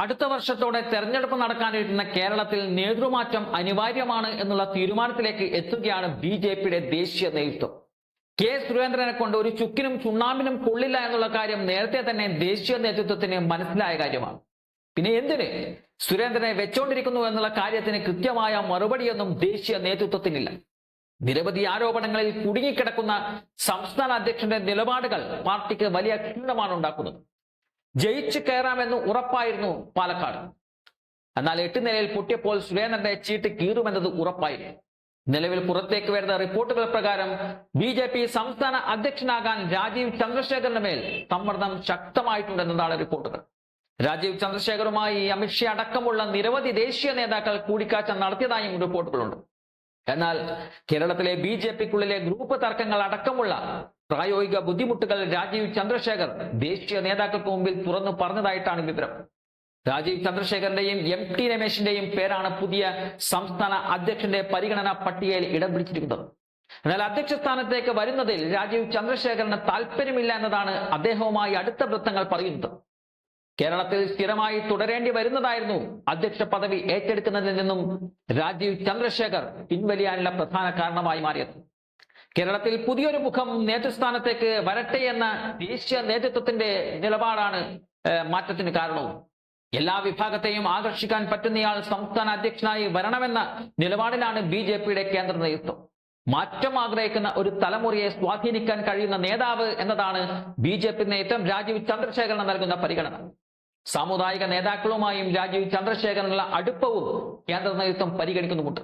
അടുത്ത വർഷത്തോടെ തെരഞ്ഞെടുപ്പ് നടക്കാനിരുന്ന കേരളത്തിൽ നേതൃമാറ്റം അനിവാര്യമാണ് എന്നുള്ള തീരുമാനത്തിലേക്ക് എത്തുകയാണ് ബി ജെ പിയുടെ ദേശീയ നേതൃത്വം. കെ സുരേന്ദ്രനെ കൊണ്ട് ഒരു ചുക്കിനും ചുണ്ണാമ്പിനും കൊള്ളില്ല എന്നുള്ള കാര്യം നേരത്തെ തന്നെ ദേശീയ നേതൃത്വത്തിന് മനസ്സിലായ കാര്യമാണ്. പിന്നെ എന്തിന്? സുരേന്ദ്രനെ വെച്ചോണ്ടിരിക്കുന്നു എന്നുള്ള കാര്യത്തിന് കൃത്യമായ മറുപടിയൊന്നും ദേശീയ നേതൃത്വത്തിനില്ല. നിരവധി ആരോപണങ്ങളിൽ കുടുങ്ങിക്കിടക്കുന്ന സംസ്ഥാന അധ്യക്ഷന്റെ നിലപാടുകൾ പാർട്ടിക്ക് വലിയ ക്ഷീണമാണ് ഉണ്ടാക്കുന്നത്. ജയിച്ചു കയറാമെന്ന് ഉറപ്പായിരുന്നു പാലക്കാട്. എന്നാൽ എട്ട് നിലയിൽ പൊട്ടിയപ്പോൾ സുരേന്ദ്രന്റെ ചീട്ട് കീറുമെന്നത് ഉറപ്പായിരുന്നു. നിലവിൽ പുറത്തേക്ക് വരുന്ന റിപ്പോർട്ടുകൾ പ്രകാരം ബി ജെ പി സംസ്ഥാന അധ്യക്ഷനാകാൻ രാജീവ് ചന്ദ്രശേഖറിന്റെ മേൽ സമ്മർദ്ദം ശക്തമായിട്ടുണ്ടെന്നതാണ് റിപ്പോർട്ടുകൾ. രാജീവ് ചന്ദ്രശേഖറുമായി അമിത്ഷാ അടക്കമുള്ള നിരവധി ദേശീയ നേതാക്കൾ കൂടിക്കാഴ്ച നടത്തിയതായും റിപ്പോർട്ടുകളുണ്ട്. എന്നാൽ കേരളത്തിലെ ബി ജെ പിക്കുള്ളിലെ ഗ്രൂപ്പ് തർക്കങ്ങൾ അടക്കമുള്ള പ്രായോഗിക ബുദ്ധിമുട്ടുകൾ രാജീവ് ചന്ദ്രശേഖർ ദേശീയ നേതാക്കൾക്ക് മുമ്പിൽ തുറന്നു പറഞ്ഞതായിട്ടാണ് വിവരം. രാജീവ് ചന്ദ്രശേഖരന്റെയും എം ടി രമേശിന്റെയും പേരാണ് പുതിയ സംസ്ഥാന അധ്യക്ഷന്റെ പരിഗണനാ പട്ടികയിൽ ഇടം പിടിച്ചിരിക്കുന്നത്. എന്നാൽ അധ്യക്ഷ സ്ഥാനത്തേക്ക് വരുന്നതിൽ രാജീവ് ചന്ദ്രശേഖരന് താല്പര്യമില്ല എന്നതാണ് അദ്ദേഹവുമായി അടുത്ത വൃത്തങ്ങൾ പറയുന്നത്. കേരളത്തിൽ സ്ഥിരമായി തുടരേണ്ടി വരുന്നതായിരുന്നു അധ്യക്ഷ പദവി ഏറ്റെടുക്കുന്നതിൽ നിന്നും രാജീവ് ചന്ദ്രശേഖർ പിൻവലിയാനുള്ള പ്രധാന കാരണമായി മാറിയത്. കേരളത്തിൽ പുതിയൊരു മുഖം നേതൃസ്ഥാനത്തേക്ക് വരട്ടെ എന്ന ദേശീയ നേതൃത്വത്തിന്റെ നിലപാടാണ് മാറ്റത്തിന് കാരണവും. എല്ലാ വിഭാഗത്തെയും ആകർഷിക്കാൻ പറ്റുന്നയാൾ സംസ്ഥാന അധ്യക്ഷനായി വരണമെന്ന നിലപാടിലാണ് ബി ജെ പിയുടെ കേന്ദ്ര നേതൃത്വം. മാറ്റം ആഗ്രഹിക്കുന്ന ഒരു തലമുറയെ സ്വാധീനിക്കാൻ കഴിയുന്ന നേതാവ് എന്നതാണ് ബി ജെ പി നേതൃത്വം രാജീവ് ചന്ദ്രശേഖരന് നൽകുന്ന പരിഗണന. സാമുദായിക നേതാക്കളുമായും രാജീവ് ചന്ദ്രശേഖരനുള്ള അടുപ്പവും കേന്ദ്ര നേതൃത്വം പരിഗണിക്കുന്നുമുണ്ട്.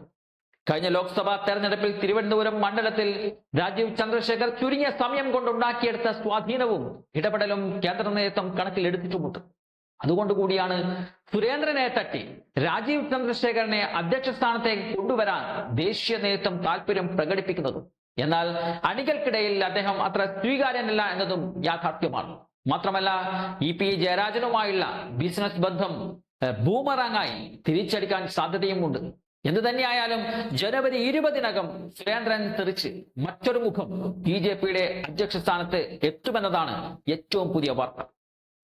കഴിഞ്ഞ ലോക്സഭാ തെരഞ്ഞെടുപ്പിൽ തിരുവനന്തപുരം മണ്ഡലത്തിൽ രാജീവ് ചന്ദ്രശേഖർ ചുരുങ്ങിയ സമയം കൊണ്ടുണ്ടാക്കിയെടുത്ത സ്വാധീനവും ഇടപെടലും കേന്ദ്ര നേതൃത്വം കണക്കിലെടുത്തിട്ടുമുണ്ട്. അതുകൊണ്ടുകൂടിയാണ് സുരേന്ദ്രനെ തട്ടി രാജീവ് ചന്ദ്രശേഖരനെ അധ്യക്ഷ സ്ഥാനത്തേക്ക് കൊണ്ടുവരാൻ ദേശീയ നേതൃത്വം താല്പര്യം പ്രകടിപ്പിക്കുന്നതും. എന്നാൽ അണികൾക്കിടയിൽ അദ്ദേഹം അത്ര സ്വീകാര്യനല്ല എന്നതും യാഥാർത്ഥ്യമാണ്. മാത്രമല്ല ഇ പി ജയരാജനുമായുള്ള ബിസിനസ് ബന്ധം ബൂമറാങ്ങായി തിരിച്ചടിക്കാൻ സാധ്യതയുമുണ്ട്. എന്തു തന്നെയായാലും ജനുവരി ഇരുപതിനകം സുരേന്ദ്രൻ തിരിച്ച് മറ്റൊരു മുഖം ബി ജെ പിയുടെ അധ്യക്ഷ സ്ഥാനത്ത് എത്തുമെന്നതാണ് ഏറ്റവും പുതിയ വാർത്ത.